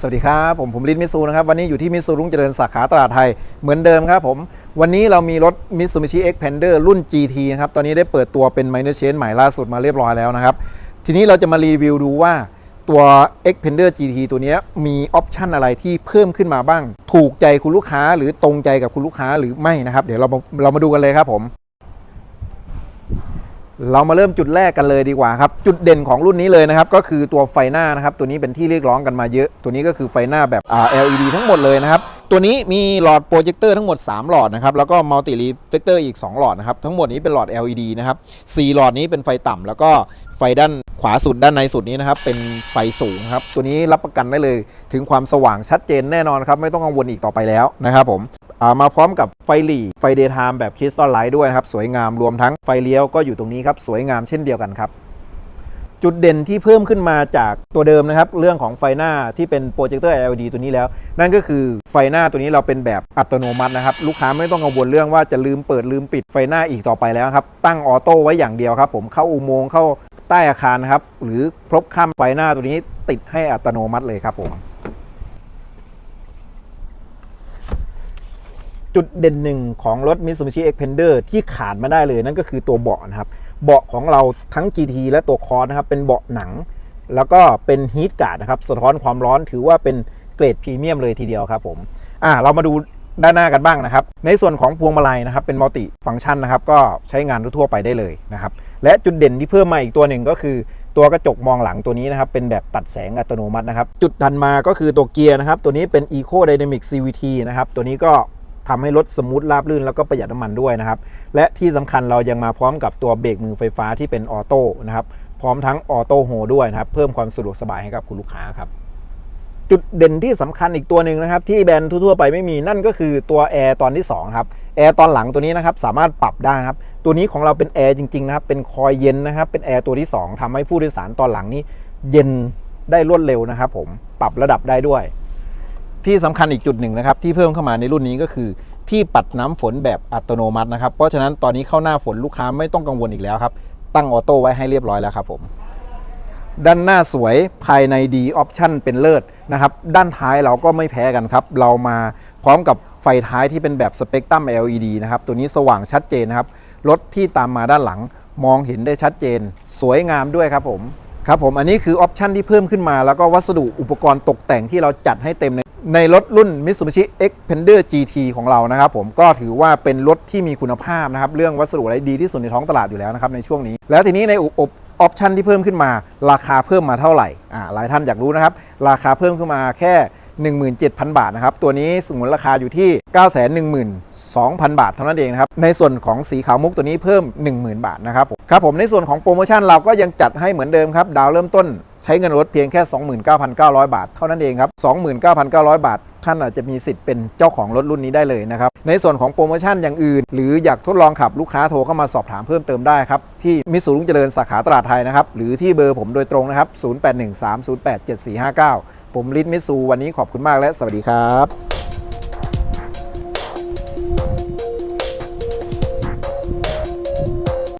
สวัสดีครับผมผมลินมิสูนะครับวันนี้อยู่ที่มิสูรุ่งเจริญสาขาตลาดไทยเหมือนเดิมครับผมวันนี้เรามีรถ Mitsubishi Xpander รุ่น GT นะครับตอนนี้ได้เปิดตัวเป็น Minor Change ใหม่ล่าสุดมาเรียบร้อยแล้วนะครับทีนี้เราจะมารีวิวดูว่าตัว Xpander GT ตัวนี้มีออปชันอะไรที่เพิ่มขึ้นมาบ้าง ถูกใจคุณลูกค้าหรือตรงใจกับคุณลูกค้าหรือไม่นะครับ เดี๋ยวเราเรามาดูกันเลยครับผม เรามาเริ่มจุดแรกกันเลยดีกว่าครับ จุดเด่นของรุ่นนี้เลยนะครับ ก็คือตัวไฟหน้านะครับ ตัวนี้เป็นที่เรียกร้องกันมาเยอะ ตัวนี้ก็คือไฟหน้าแบบ LED ทั้งหมดเลยนะครับ ตัวนี้มีหลอดโปรเจคเตอร์ทั้งหมด 3 หลอดนะครับ แล้วก็มัลติรีเฟกเตอร์อีก 2 หลอดนะครับ ทั้งหมดนี้เป็นหลอด LED นะครับ4หลอดนี้เป็นไฟต่ำแล้วก็ไฟด้านขวาสุดด้านในสุดนี้นะครับ เป็นไฟสูงครับ ตัวนี้รับประกันได้เลยถึงความสว่างชัดเจนแน่นอนครับ ไม่ต้องกังวลอีกต่อไปแล้วนะครับผม มาพร้อมกับไฟหลีไฟเดย์ไทม์แบบคริสตัลไลท์ด้วยนะครับ สวยงามรวมทั้งไฟเลี้ยวก็อยู่ตรงนี้ครับ สวยงามเช่นเดียวกันครับ จุดเด่นที่เพิ่มขึ้นมาจากตัวเดิมนะครับ เรื่องของไฟหน้าที่เป็นโปรเจคเตอร์ LED ตัวนี้แล้ว นั่นก็คือไฟหน้าตัวนี้เราเป็นแบบอัตโนมัตินะครับ ลูกค้าไม่ต้องกังวลเรื่องว่าจะลืมเปิดลืมปิดไฟหน้าอีกต่อไปแล้วครับ ตั้งออโต้ไว้อย่างเดียวครับ ผมเข้าอุโมงค์เข้าใต้อาคารนะครับ หรือพรบข้ามไฟหน้าตัวนี้ติดให้อัตโนมัติเลยครับผม จุดเด่นหนึ่งของรถ Mitsubishi Xpander ที่ขาดไม่ได้เลยนั่นก็คือตัวเบาะนะครับ เบาะของเราทั้ง GT และตัวคอร์สนะครับ เป็นเบาะหนัง แล้วก็เป็นฮีทการ์ดนะครับ สะท้อนความร้อนถือว่าเป็นเกรดพรีเมียมเลยทีเดียวครับผม อ่า เรามาดูด้านหน้ากันบ้างนะครับ ในส่วนของพวงมาลัยนะครับ เป็นมัลติฟังก์ชันนะครับ ก็ใช้งานทั่วไปได้เลยนะครับ และจุดเด่นที่เพิ่มมาอีกตัวหนึ่งก็คือตัวกระจกมองหลังตัวนี้นะครับ เป็นแบบตัดแสงอัตโนมัตินะครับ จุดถัดมาก็คือตัวเกียร์นะครับ ตัวนี้เป็น Eco Dynamic CVT นะครับ ตัวนี้ก็ ทำให้รถสมูทราบลื่นแล้วก็ประหยัดน้ำมันด้วยนะครับ และที่สำคัญเรายังมาพร้อมกับตัวเบรกมือไฟฟ้าที่เป็นออโต้นะครับพร้อมทั้งออโต้โฮด้วยนะครับ เพิ่มความสะดวกสบายให้กับคุณลูกค้าครับจุดเด่นที่สำคัญอีกตัวหนึ่งนะครับ ที่แบรนด์ทั่วๆไปไม่มีนั่นก็คือตัวแอร์ตอนที่2ครับแอร์ตอนหลังตัวนี้นะครับสามารถปรับได้ครับตัวนี้ของเราเป็นแอร์จริงๆนะครับเป็นคอยเย็นนะครับเป็นแอร์ตัวที่ 2ทำให้ผู้โดยสารตอนหลังนี้เย็นได้รวดเร็วนะครับผมปรับระดับได้ด้วย ที่สำคัญอีกจุดหนึ่งนะครับที่เพิ่มเข้ามาในรุ่นนี้ก็คือ ที่ปัดน้ำฝนแบบอัตโนมัตินะครับ เพราะฉะนั้นตอนนี้เข้าหน้าฝนลูกค้าไม่ต้องกังวลอีกแล้วครับ ตั้งออโต้ไว้ให้เรียบร้อยแล้วครับผมด้านหน้าสวยภายในดีออปชั่นเป็นเลิศนะครับ ด้านท้ายเราก็ไม่แพ้กันครับ เรามาพร้อมกับไฟท้ายที่เป็นแบบสเปกตรัม LED นะครับ ตัวนี้สว่างชัดเจนนะครับ รถที่ตามมาด้านหลังมองเห็นได้ชัดเจน สวยงามด้วยครับผม ครับผมอันนี้คือออปชันที่เพิ่มขึ้นมา แล้วก็วัสดุอุปกรณ์ตกแต่งที่เราจัดให้เต็มในในรถรุ่น Mitsubishi Xpander GT ของเรานะครับผมก็ถือว่าเป็นรถที่มีคุณภาพนะครับ เรื่องวัสดุอะไรดีที่สุดในท้องตลาดอยู่แล้วนะครับในช่วงนี้ แล้วทีนี้ในอุปออปชันที่เพิ่มขึ้นมา ราคาเพิ่มมาเท่าไหร่อ่าหลายท่านอยากรู้นะครับ ราคาเพิ่มขึ้นมาแค่ 17,000 บาทนะครับ ตัวนี้สมมติราคาอยู่ที่ 912,000 บาทเท่านั้นเองนะครับ ในส่วนของสีขาวมุกตัวนี้เพิ่ม 10,000 บาทนะครับครับผมในส่วนของโปรโมชั่นเราก็ยังจัดให้เหมือนเดิมครับ ดาวเริ่มต้นใช้เงินรถเพียงแค่ 29,900 บาท เท่านั้นเองครับ 29,900 บาท ท่านอาจจะมีสิทธิ์เป็นเจ้าของรถรุ่นนี้ได้เลยนะครับ ในส่วนของโปรโมชั่นอย่างอื่น หรืออยากทดลองขับลูกค้าโทรเข้ามาสอบถามเพิ่มเติมได้ครับ ที่มิสูรุ่งเจริญสาขาตลาดไทยนะครับ หรือที่เบอร์ผมโดยตรงนะครับ 0813087459 ผมลิศมิสูวันนี้ขอบคุณมากและสวัสดีครับ